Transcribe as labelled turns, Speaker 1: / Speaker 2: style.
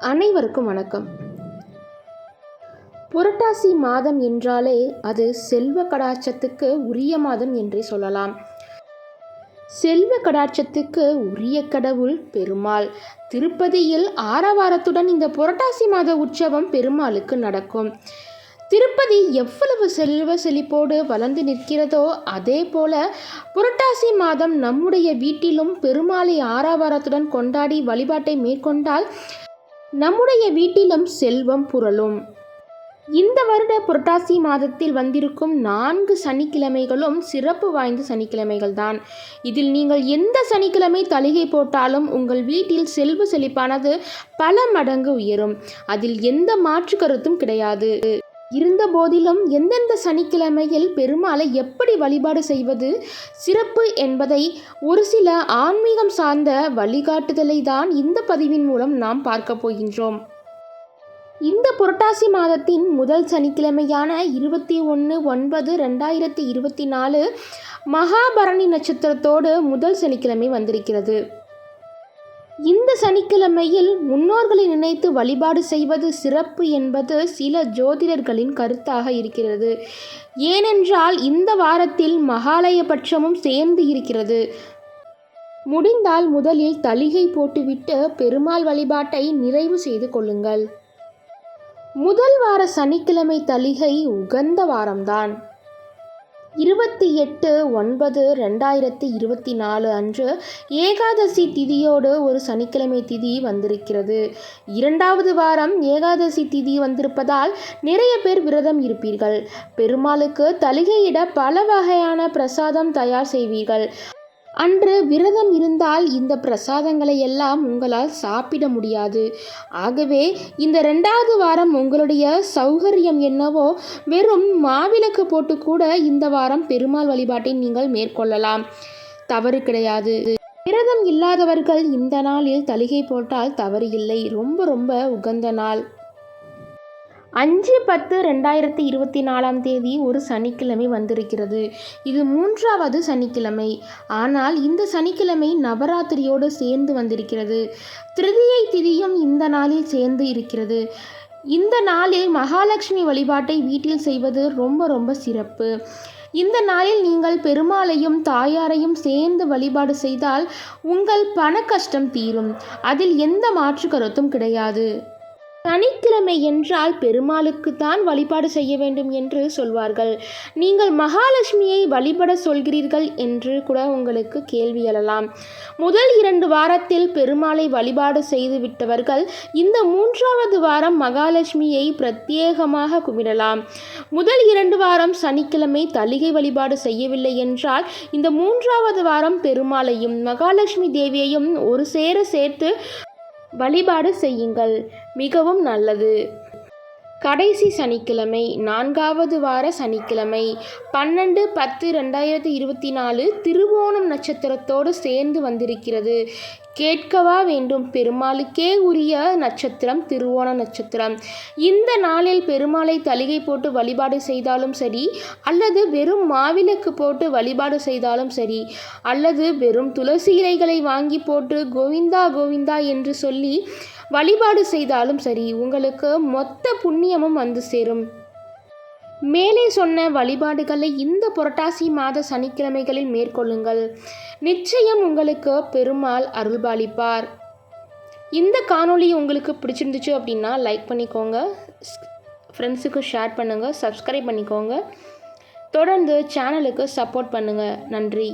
Speaker 1: அனைவருக்கும் வணக்கம். புரட்டாசி மாதம் என்றாலே அது செல்வ கடாட்சத்துக்கு உரிய மாதம் என்றே சொல்லலாம். செல்வ கடாட்சத்துக்கு உரிய கடவுள் பெருமாள். திருப்பதியில் ஆரவாரத்துடன் இந்த புரட்டாசி மாத உற்சவம் பெருமாளுக்கு நடக்கும். திருப்பதி எவ்வளவு செல்வ செழிப்போடு வளர்ந்து நிற்கிறதோ அதே போல புரட்டாசி மாதம் நம்முடைய வீட்டிலும் பெருமாளை ஆரவாரத்துடன் கொண்டாடி வழிபாட்டை மேற்கொண்டால் நம்முடைய வீட்டிலும் செல்வம் புரளும். இந்த வருட புரட்டாசி மாதத்தில் வந்திருக்கும் நான்கு சனிக்கிழமைகளும் சிறப்பு வாய்ந்த சனிக்கிழமைகள் தான் இதில் நீங்கள் எந்த சனிக்கிழமை தலிகை போட்டாலும் உங்கள் வீட்டில் செல்வ செழிப்பானது பல மடங்கு உயரும். அதில் எந்த மாற்று கருத்தும் கிடையாது. இருந்த போதிலும் எந்தெந்த சனிக்கிழமையில் பெருமாளை எப்படி வழிபாடு செய்வது சிறப்பு என்பதை ஒரு சில ஆன்மீகம் சார்ந்த வழிகாட்டுதலை தான் இந்த பதிவின் மூலம் நாம் பார்க்க போகின்றோம். இந்த புரட்டாசி மாதத்தின் முதல் சனிக்கிழமையான இருபத்தி ஒன்று ஒன்பது ரெண்டாயிரத்தி இருபத்தி நாலு மகாபரணி நட்சத்திரத்தோடு முதல் சனிக்கிழமை வந்திருக்கிறது. இந்த சனிக்கிழமையில் முன்னோர்களை நினைத்து வழிபாடு செய்வது சிறப்பு என்பது சில ஜோதிடர்களின் கருத்தாக இருக்கிறது. ஏனென்றால் இந்த வாரத்தில் மகாலய பட்சமும் சேர்ந்து இருக்கிறது. முடிந்தால் முதலில் தளிகை போட்டுவிட்டு பெருமாள் வழிபாட்டை நிறைவு செய்து கொள்ளுங்கள். முதல் வார சனிக்கிழமை தளிகை உகந்த வாரம்தான். இருபத்தி எட்டு ஒன்பது ரெண்டாயிரத்தி இருபத்தி நாலு அன்று ஏகாதசி திதியோடு ஒரு சனிக்கிழமை திதி வந்திருக்கிறது. இரண்டாவது வாரம் ஏகாதசி திதி வந்திருப்பதால் நிறைய பேர் விரதம் இருப்பீர்கள். பெருமாளுக்கு தலிகையிட பல வகையான பிரசாதம் தயார் செய்வீர்கள். அன்று விரதம் இருந்தால் இந்த பிரசாதங்களை எல்லாம் உங்களால் சாப்பிட முடியாது. ஆகவே இந்த ரெண்டாவது வாரம் உங்களுடைய சௌகரியம் என்னவோ வெறும் மாவிளக்கு போட்டு கூட இந்த வாரம் பெருமாள் வழிபாட்டை நீங்கள் மேற்கொள்ளலாம். தவறு கிடையாது. விரதம் இல்லாதவர்கள் இந்த நாளில் தலிகை போட்டால் தவறு இல்லை. ரொம்ப ரொம்ப உகந்த நாள். அஞ்சு பத்து ரெண்டாயிரத்தி இருபத்தி நாலாம் தேதி ஒரு சனிக்கிழமை வந்திருக்கிறது. இது மூன்றாவது சனிக்கிழமை. ஆனால் இந்த சனிக்கிழமை நவராத்திரியோடு சேர்ந்து வந்திருக்கிறது. திருதியை திதியும் இந்த நாளில் சேர்ந்து இருக்கிறது. இந்த நாளில் மகாலட்சுமி வழிபாட்டை வீட்டில் செய்வது ரொம்ப ரொம்ப சிறப்பு. இந்த நாளில் நீங்கள் பெருமாளையும் தாயாரையும் சேர்ந்து வழிபாடு செய்தால் உங்கள் பண கஷ்டம் தீரும். அதில் எந்த மாற்று கருத்தும் கிடையாது. சனிக்கிழமை என்றால் பெருமாளுக்கு தான் வழிபாடு செய்ய வேண்டும் என்று சொல்வார்கள். நீங்கள் மகாலட்சுமியை வழிபட சொல்கிறீர்கள் என்று கூட உங்களுக்கு கேள்வி எழலாம். முதல் இரண்டு வாரத்தில் பெருமாளை வழிபாடு செய்து விட்டவர்கள் இந்த மூன்றாவது வாரம் மகாலட்சுமியை பிரத்யேகமாக கும்பிடலாம். முதல் இரண்டு வாரம் சனிக்கிழமை தலிகை வழிபாடு செய்யவில்லை என்றால் இந்த மூன்றாவது வாரம் பெருமாளையும் மகாலட்சுமி தேவியையும் ஒரு சேர சேர்த்து வழிபாடு செய்யுங்கள். மிகவும் நல்லது. கடைசி சனிக்கிழமை நான்காவது வார சனிக்கிழமை பன்னெண்டு பத்து ரெண்டாயிரத்தி இருபத்தி நாலு திருவோணம் நட்சத்திரத்தோடு சேர்ந்து வந்திருக்கிறது. கேட்கவா வேண்டும். பெருமாளுக்கே உரிய நட்சத்திரம் திருவோண நட்சத்திரம். இந்த நாளில் பெருமாளை தலிகை போட்டு வழிபாடு செய்தாலும் சரி அல்லது வெறும் மாவிளக்கு போட்டு வழிபாடு செய்தாலும் சரி அல்லது வெறும் துளசி இலைகளை வாங்கி போட்டு கோவிந்தா கோவிந்தா என்று சொல்லி வழிபாடு செய்தாலும் சரி உங்களுக்கு மொத்த புண்ணியமும் வந்து சேரும். மேலே சொன்ன வழிபாடுகளை இந்த புரட்டாசி மாத சனிக்கிழமைகளில் மேற்கொள்ளுங்கள். நிச்சயம் உங்களுக்கு பெருமாள் அருள்பாலிப்பார். இந்த காணொளி உங்களுக்கு பிடிச்சிருந்துச்சு அப்படின்னா லைக் பண்ணிக்கோங்க. ஃப்ரெண்ட்ஸுக்கு ஷேர் பண்ணுங்கள் சப்ஸ்கிரைப் பண்ணிக்கோங்க. தொடர்ந்து சேனலுக்கு சப்போர்ட் பண்ணுங்கள் நன்றி.